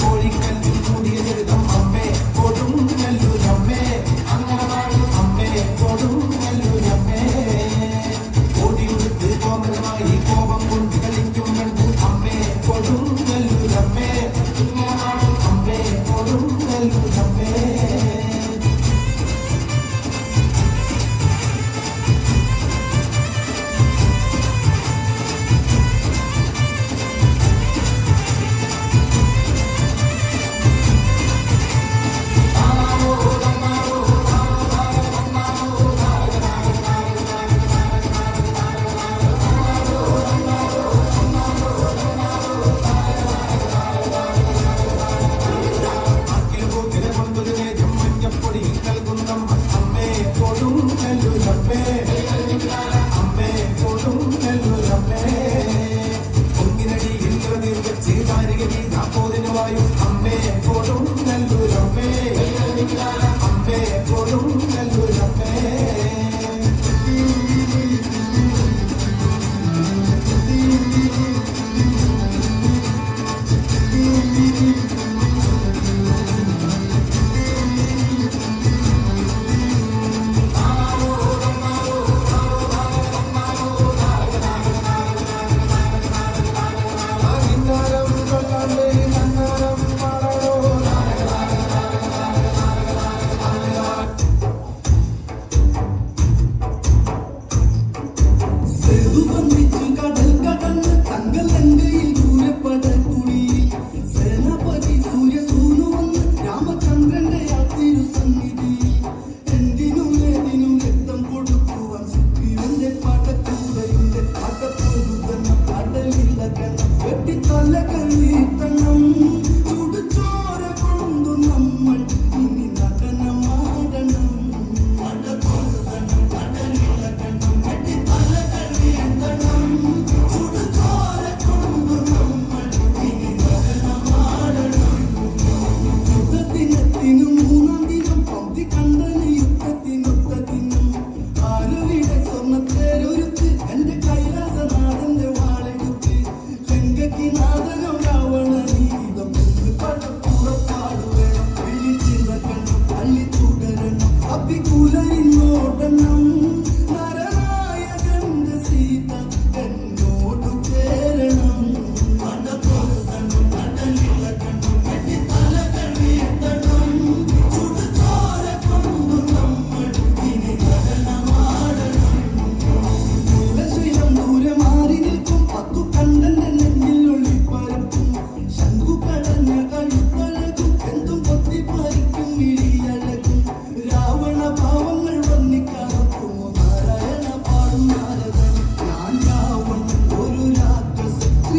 കോഴിക്കല്ലിൽ കൂടിയ ദുരിതം അമ്മേ കൊടും 越过路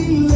you.